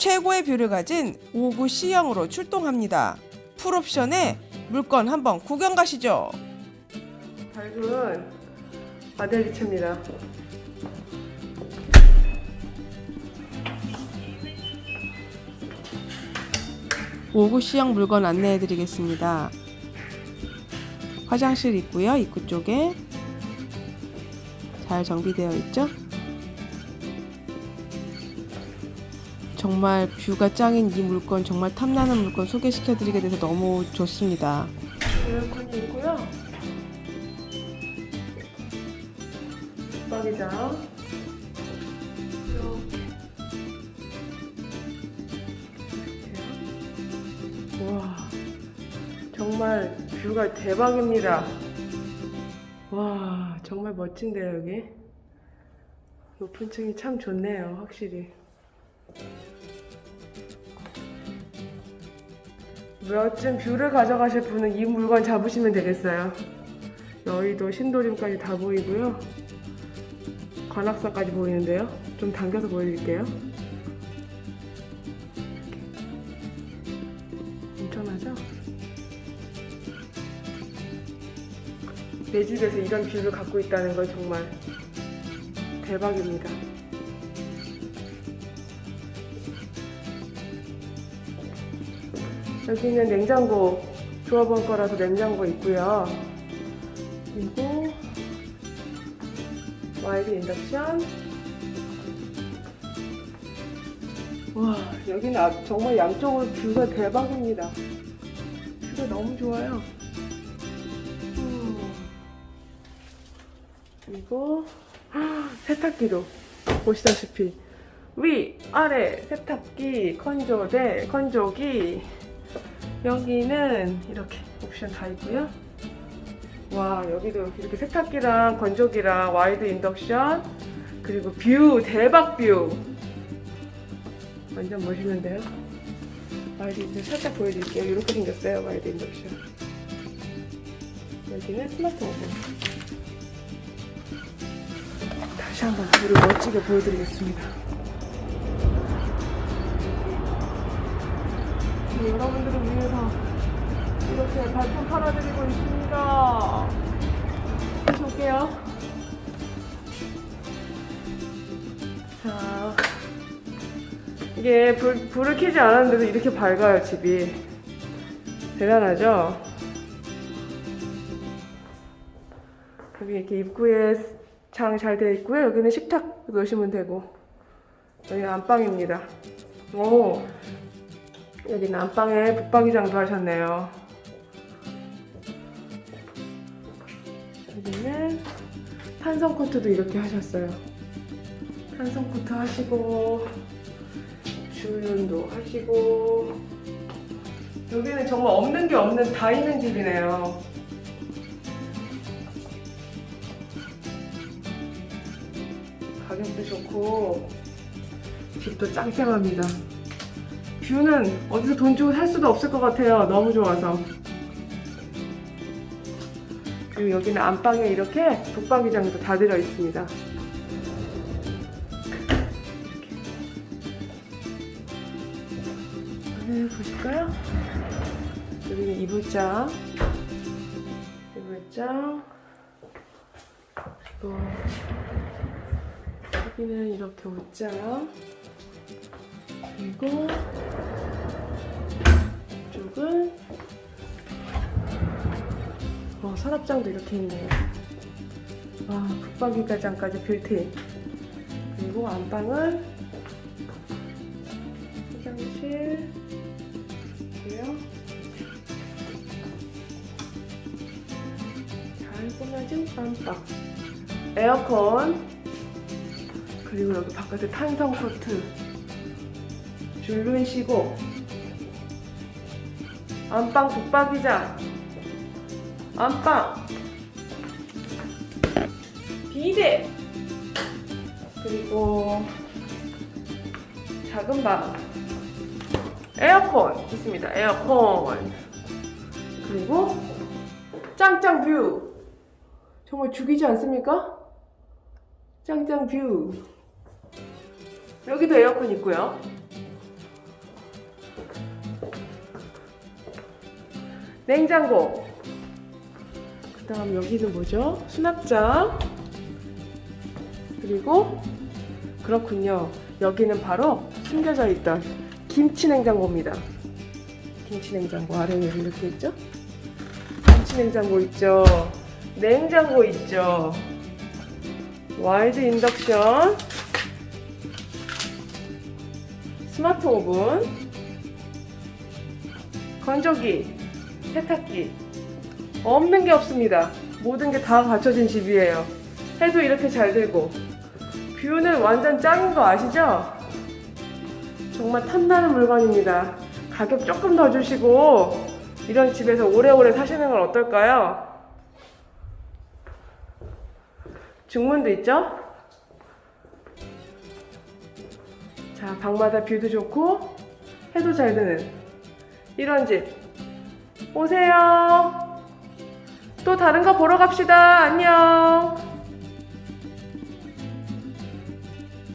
최고의 뷰를 가진 5구 C형으로 출동합니다. 풀옵션에 물건 한번 구경 가시죠. 밝은 아델리체입니다. 오구 C형 물건 안내해 드리겠습니다. 화장실 있고요. 입구 쪽에 잘 정비되어 있죠? 정말 뷰가 짱인 이 물건 정말 탐나는 물건 소개시켜 드리게 돼서 너무 좋습니다. 에어컨이 있고요. 숙박이장. 이렇게. 와, 정말 뷰가 대박입니다. 와, 정말 멋진데요, 여기. 높은 층이 참 좋네요, 확실히. 멋진 뷰를 가져가실 분은 이 물건 잡으시면 되겠어요. 여의도 신도림까지 다 보이고요. 관악산까지 보이는데요. 좀 당겨서 보여드릴게요. 엄청나죠? 내 집에서 이런 뷰를 갖고 있다는 건 정말 대박입니다. 여기는 냉장고 조합원 거라서 냉장고 있고요. 그리고 와이드 인덕션. 와 여기는 아- 정말 양쪽으로 뷰가 대박입니다. 뷰가 너무 좋아요. 음. 그리고 세탁기도 보시다시피 위 아래 세탁기 건조대 건조기 여기는 이렇게 옵션 다 있고요. 와 여기도 이렇게 세탁기랑 건조기랑 와이드 인덕션 그리고 뷰 대박 뷰 완전 멋있는데요. 와이드 인덕션 살짝 보여드릴게요. 이렇게 생겼어요 와이드 인덕션. 여기는 스마트 오븐. 다시 한번 뷰를 멋지게 보여드리겠습니다. 위해서 이렇게 발품 팔아드리고 있습니다. 다시 올게요. 자, 이게 불, 불을 켜지 않았는데도 이렇게 밝아요, 집이. 대단하죠? 여기 이렇게 입구에 장잘 되어 있고요. 여기는 식탁 놓으시면 되고. 여기는 안방입니다. 오, 여기는 안방에 붙박이장도 하셨네요. 여기는 탄성 코트도 이렇게 하셨어요. 탄성 코트 하시고 주윤도 하시고 여기는 정말 없는 게 없는 다 있는 집이네요. 가격도 좋고 집도 짱짱합니다. 뷰는 어디서 돈 주고 살 수도 없을 것 같아요. 너무 좋아서. 그리고 여기는 안방에 이렇게 북박이장도 다 들어 있습니다. 이렇게. 보실까요? 여기는 이불장. 이불장. 그리고 여기는 이렇게 옷장. 그리고 이쪽은 어, 서랍장도 이렇게 있네요. 와, 붙박이가장까지 빌트인. 그리고 안방은 화장실, 고요 잘 꾸며진 안방. 에어컨. 그리고 여기 바깥에 탄성 코트. 줄눈 쉬고 안방 붙박이장 안방 비대. 그리고 작은 방 에어컨 있습니다. 에어컨. 그리고 짱짱 뷰. 정말 죽이지 않습니까? 짱짱 뷰. 여기도 에어컨 있고요. 냉장고. 그 다음 여기는 뭐죠? 수납장. 그리고 그렇군요. 여기는 바로 숨겨져 있던 김치 냉장고입니다. 김치 냉장고 아래에 이렇게 있죠? 김치 냉장고 있죠? 냉장고 있죠? 와이드 인덕션 스마트 오븐 건조기 세탁기 없는 게 없습니다 모든 게 다 갖춰진 집이에요 해도 이렇게 잘 되고 뷰는 완전 짱인 거 아시죠? 정말 탐나는 물건입니다 가격 조금 더 주시고 이런 집에서 오래오래 사시는 건 어떨까요? 중문도 있죠? 자, 방마다 뷰도 좋고 해도 잘 드는 이런 집 오세요. 또 다른 거 보러 갑시다. 안녕.